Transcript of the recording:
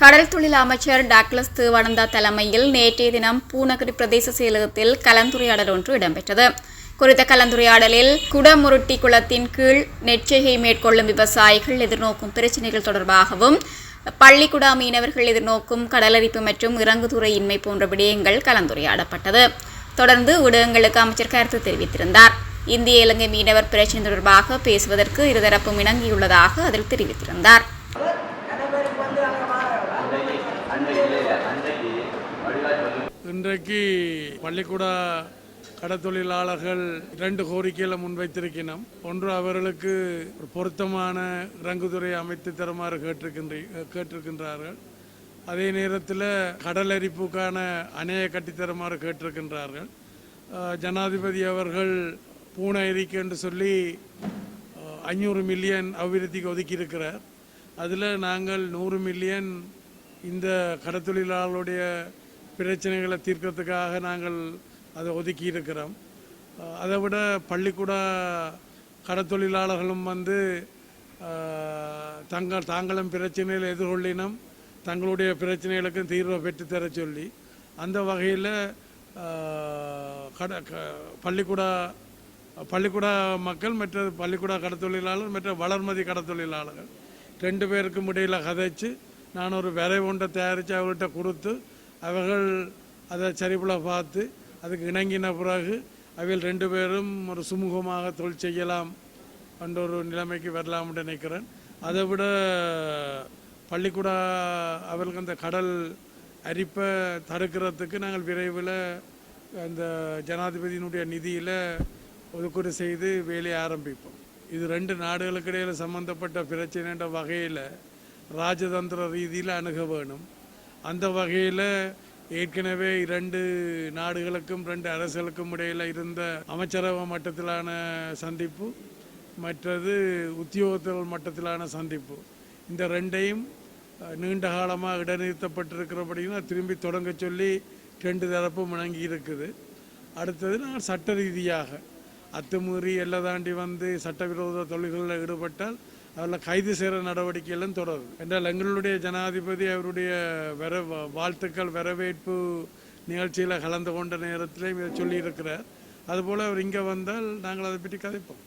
கடல் தொழில் அமைச்சர் டாக்லஸ் தேவானந்தா தலைமையில் நேற்றைய தினம் பூநகரி பிரதேச செயலகத்தில் கலந்துரையாடல் ஒன்று இடம்பெற்றது. குறித்த கலந்துரையாடலில் குடமுருட்டி குளத்தின் கீழ் நெற்செய்கை மேற்கொள்ளும் விவசாயிகள் எதிர்நோக்கும் பிரச்சினைகள் தொடர்பாகவும் பள்ளிக்குடா மீனவர்கள் எதிர்நோக்கும் கடலரிப்பு மற்றும் இறங்குதுறை இன்மை போன்ற விடயங்கள் கலந்துரையாடப்பட்டது. தொடர்ந்து ஊடகங்களுக்கு அமைச்சர் கருத்து தெரிவித்திருந்தார். இந்திய இலங்கை மீனவர் பிரச்சினை தொடர்பாக பேசுவதற்கு இருதரப்பும் இணங்கியுள்ளதாக அதில் தெரிவித்திருந்தார். இன்றைக்கு பள்ளிக்கூட கடத்தொழிலாளர்கள் இரண்டு கோரிக்கைகளை முன்வைத்திருக்கிறோம் ஒன்று அவர்களுக்கு ஒரு பொருத்தமான இறங்குதுறை அமைத்து தருமாறு கேட்டிருக்கின்ற கேட்டிருக்கின்றார்கள். அதே நேரத்தில் கடல் அரிப்புக்கான அணையை கட்டித்தருமாறு கேட்டிருக்கின்றார்கள். ஜனாதிபதி அவர்கள் பூனை எரிக்கு என்று சொல்லி ஐநூறு மில்லியன் அபிவிருத்திக்கு ஒதுக்கியிருக்கிறார். அதில் நாங்கள் நூறு மில்லியன் இந்த கடத்தொழிலாளர்களுடைய பிரச்சனைகளை தீர்க்கறதுக்காக நாங்கள் அதை ஒதுக்கி இருக்கிறோம் அதை விட பள்ளிக்கூட கடத்தொழிலாளர்களும் வந்து தங்கள் தாங்களும் பிரச்சனையில் எதிர்கொள்ளினும் தங்களுடைய பிரச்சனைகளுக்கும் தீர்வை பெற்றுத்தர சொல்லி அந்த வகையில் கட க- பள்ளிக்கூட பள்ளிக்கூட மக்கள் மற்ற பள்ளிக்கூட கடத்தொழிலாளர் மற்ற வளர்மதி கடத்தொழிலாளர்கள் ரெண்டு பேருக்கும் இடையில் கதைச்சு நான் ஒரு விரை ஒன்றை தயாரித்து அவர்கிட்ட கொடுத்து அவர்கள் அதை சரிபுல பார்த்து அதுக்கு இணங்கின பிறகு அவையில் ரெண்டு பேரும் ஒரு சுமூகமாக தொழில் செய்யலாம் என்ற ஒரு நிலைமைக்கு வரலாம்னு நினைக்கிறேன். அதை விட பள்ளிக்கூட அவர்களுக்கு அந்த கடல் அரிப்பை தடுக்கிறதுக்கு நாங்கள் விரைவில் அந்த ஜனாதிபதியினுடைய நிதியில் ஒதுக்கீடு செய்து வேலையை ஆரம்பிப்போம். இது ரெண்டு நாடுகளுக்கு இடையில் சம்பந்தப்பட்ட பிரச்சனைன்ற வகையில் ராஜதந்திர ரீதியில் அணுக வேணும். அந்த வகையில் ஏற்கனவே இரண்டு நாடுகளுக்கும் ரெண்டு அரசுகளுக்கும் இடையில் இருந்த அமைச்சரவை மட்டத்திலான சந்திப்பு மற்றது உத்தியோகத்தர்கள் மட்டத்திலான சந்திப்பு. இந்த ரெண்டையும் நீண்ட காலமாக இடைநிறுத்தப்பட்டிருக்கிறபடியும் திரும்பி தொடங்க சொல்லி ரெண்டு தரப்பும் இணங்கி இருக்குது. அடுத்தது நாங்கள் சட்ட ரீதியாக அத்துமீறி எல்லை தாண்டி வந்து சட்டவிரோத தொழில்களில் ஈடுபட்டால் அதில் கைது செய்கிற நடவடிக்கைகளும் தொடரும் என்றால் எங்களுடைய ஜனாதிபதி அவருடைய வர வாழ்த்துக்கள் வரவேற்பு நிகழ்ச்சியில் கலந்து கொண்ட நேரத்திலே இதை சொல்லியிருக்கிறார். அதுபோல் அவர் இங்கே வந்தால் நாங்கள் அதை பற்றி கதைப்போம்.